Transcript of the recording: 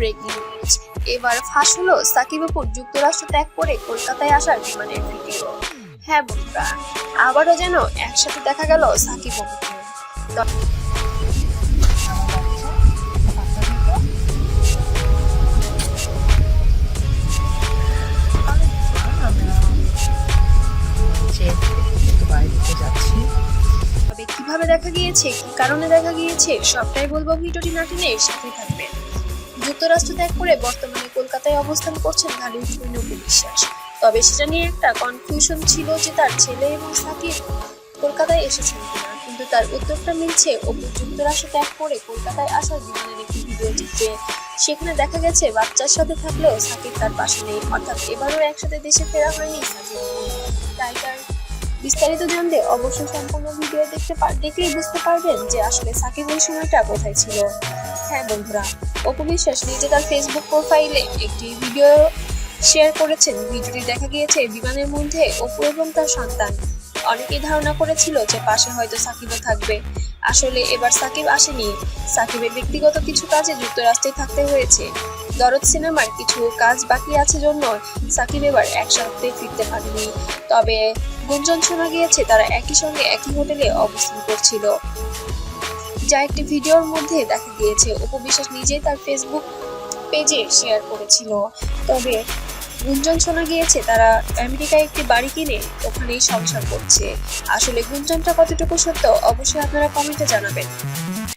Breaking news এবার ফাঁস হলো সাকিব অপুর যুক্তরাষ্ট্র ত্যাগ করে কলকাতায় আসার বিমানের ভিডিও হ্যাঁ বন্ধুরা, আবারও যেন একসাথে দেখা গেল সাকিব অপুকে কীভাবে দেখা গিয়েছে, কি কারণে দেখা গিয়েছে, সবটাই বলব ভিডিওটি না টেনে সাথে থাকবেন। যুক্তরাষ্ট্র ত্যাগ করে বর্তমানে কলকাতায় অবস্থান করছেন ঢালিউড কুইন বিশ্বাস। তবে সেটা নিয়ে একটা কনফিউশন ছিল যে তার ছেলে এবং সাকিব কলকাতায় এসেছেন কিনা। কিন্তু তার উত্তরটা মিলছে অপু যুক্তরাষ্ট্র ত্যাগ করে কলকাতায় আসার বিমানের একটি ভিডিও চিত্রে। সেখানে দেখা গেছে, বাচ্চার সাথে থাকলেও সাকিব তার পাশে নেই। অর্থাৎ এবারও একসাথে দেশে ফেরা হয়নি সাকিব বিস্তারিত জানতে অবশ্যই সম্পূর্ণ ভিডিও দেখতে দেখলেই বুঝতে পারবেন যে আসলে সাকিব ওই সময়টা কোথায় ছিল। হ্যাঁ বন্ধুরা অপু বিশ্বাস নিজে তার ফেসবুক প্রোফাইলে একটি ভিডিও শেয়ার করেছেন। ভিডিওটি দেখা গিয়েছে বিমানের মধ্যে অপু এবং তার সন্তান। অনেকেই ধারণা করেছিল যে পাশে হয়তো সাকিবও থাকবে। আসলে এবার সাকিব আসেনি। সাকিবের ব্যক্তিগত কিছু কাজে যুক্তরাষ্ট্রে থাকতে হয়েছে। দরদ সিনেমার কিছু কাজ বাকি আছে জন্য সাকিব এবার একসাথে ফিরতে পারেনি। তবে গুঞ্জন শোনা গিয়েছে, তারা একই সঙ্গে একই হোটেলে অবস্থান করছিল। যা একটি ভিডিওর মধ্যে দেখা গিয়েছে। উপবিশ্বাস নিজেই তার ফেসবুক পেজে শেয়ার করেছিল। তবে গুঞ্জন শোনা গিয়েছে, তারা আমেরিকায় একটি বাড়ি কিনে ওখানেই সংসার করছে। আসলে গুঞ্জনটা কতটুকু সত্য, অবশ্যই আপনারা কমেন্টে জানাবেন।